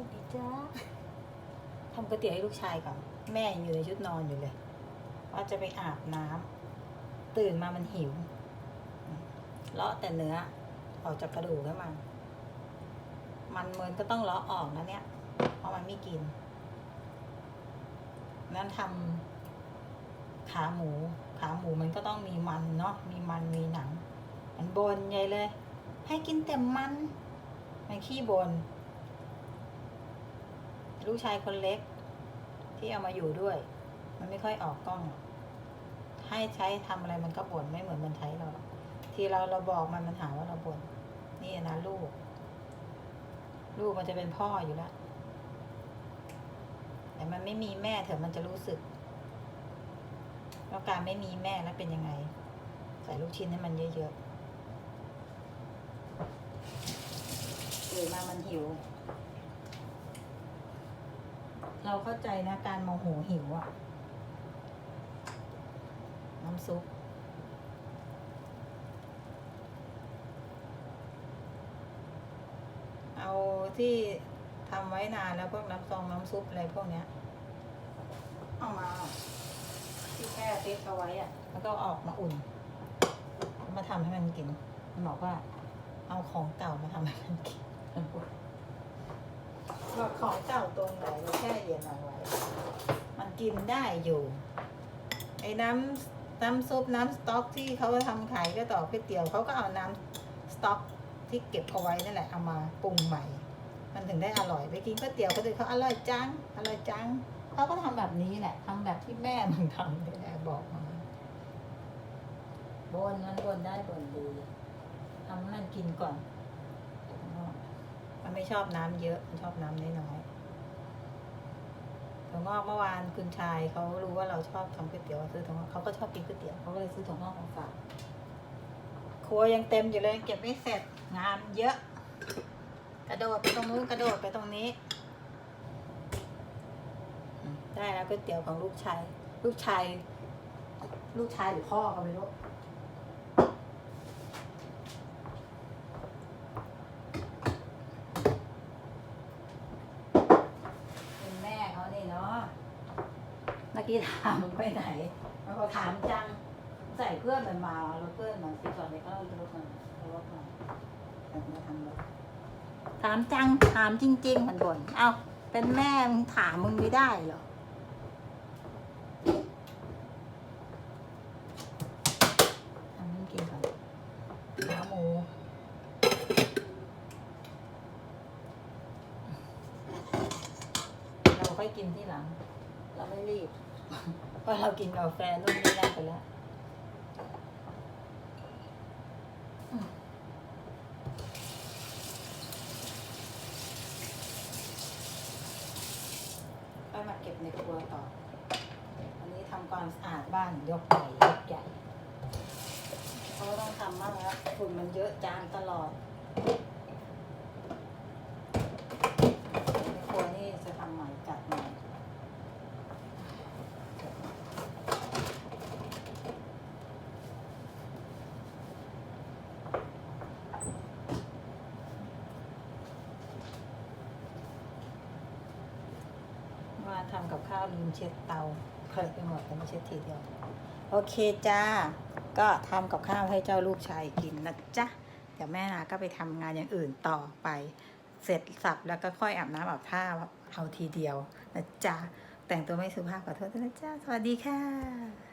วัสดีจ้าทำก๋วยเตี๋ยวให้ลูกชายก่อน แม่อยู่ในชุดนอนอยู่เลย ว่าจะไปอาบน้ำตื่นมามันหิว เลาะแต่เนื้อ ออกจากกระดูกแล้วมัน มันเมินก็ต้องเลาะออกนะเนี่ย เพราะมันไม่กิน นั้นทำขาหมู ขาหมูมันก็ต้องมีมันเนาะ มีมันมีหนัง มันบนใหญ่เลย ให้กินแต่มัน มันขี้บน ลูกชายคนเล็ก ที่เอามาอยู่ด้วย มันไม่ค่อยออกกล้อง ให้ใช้ทำอะไรมันก็บ่นไม่เหมือนมันใช้เรา ทีเราเราบอกมันมันหาว่าเราบ่นนี่นะลูก ลูกมันจะเป็นพ่ออยู่แล้วแต่มันไม่มีแม่เถอะมันจะรู้สึกว่าการไม่มีแม่แล้วเป็นยังไง ใส่ลูกชิ้นให้มันเยอะๆตื่นมามันหิว เราเข้าใจนะการโมโหหิวอะน้ำซุปเอาที่ทำไว้นานแล้วพวกน้ำซองน้ำซุปอะไรพวกเนี้ย เอามาที่แช่ฟิตเอาไว้อะแล้วก็ออกมาอุ่น มาทำให้มันกิน มันบอกว่า เอาของเก่ามาทำให้มันกินมันพูดบอกของเก่าตัวไหนเราแช่เย็นเอาไว้มัน กินได้อยู่ ไอ้น้ำน้ำซุปน้ำสต๊อกที่เขาทำขายก็ต่อก๋วยเตี๋ยวเขาก็เอาน้ำสต๊อกที่เก็บเอาไว้นั่นแหละเอามาปรุงใหม่ มันถึงได้อร่อยไปกินก๋วยเตี๋ยวก็เลยเขาอร่อยจังอร่อยจังเขาก็ทำแบบนี้แหละทำแบบที่แม่มึงทำนี่แหละบอกมาบนมันบนได้บนดีทำให้มันกินก่อน มันไม่ชอบน้ำเยอะ มันชอบน้ำน้อยๆ วงอกเมื่อวานคุณชายเขารู้ว่าเราชอบทำก๋วยเตี๋ยวซื้อถั่วงอกเขาก็ชอบกินก๋วยเตี๋ยวเขาก็เลยซื้อถั่วงอกมาฝากครัวยังเต็มอยู่เลยเก็บไม่เสร็จงานเยอะ กระโดดไปตรงนู้นกระโดดไปตรงนี้ ได้แล้วก๋วยเตี๋ยวของลูกชาย ลูกชาย ลูกชายหรือพ่อก็ไม่รู้ เป็นแม่เขานี่เนาะ เมื่อกี้ถามมึงไปไหน มันก็ถามจัง ใส่เพื่อนมันมาแล้วเพื่อนมันสิก่อนเลยก็เอารถมันเอารถมาแต่มาทำรถถามจัง ถามจริง ๆ มันบ่นเอาเป็นแม่มึงถามมึงไม่ได้เหรอทำให้กินก่อนขาหมูเราค่อยกินที่หลัง เราไม่รีบ เพราะเรากินกาแฟนู่นนี่นั่นไปแล้วอืมค่อยมาเก็บในครัวต่อ อันนี้ทำความสะอาดบ้านยกใหญ่ยกใหญ่เขาะต้องทำมากแล้วฝุ่นมันเยอะจานตลอด ในครัวนี่จะทำใหม่จัดใหม่ว่า ทำกับข้าวลืมเช็ดเตาเคยไปหมดแต่ไม่เช็ดทีเดียว โอเคจ้า ก็ทำกับข้าวให้เจ้าลูกชายกินนะจ๊ะ เดี๋ยวแม่นาก็ไปทำงานอย่างอื่นต่อไป เสร็จสับแล้วก็ค่อยอาบน้ำอาบท่าเอาทีเดียวนะจ๊ะ แต่งตัวไม่สุภาพขอโทษด้วยนะจ๊ะ สวัสดีค่ะ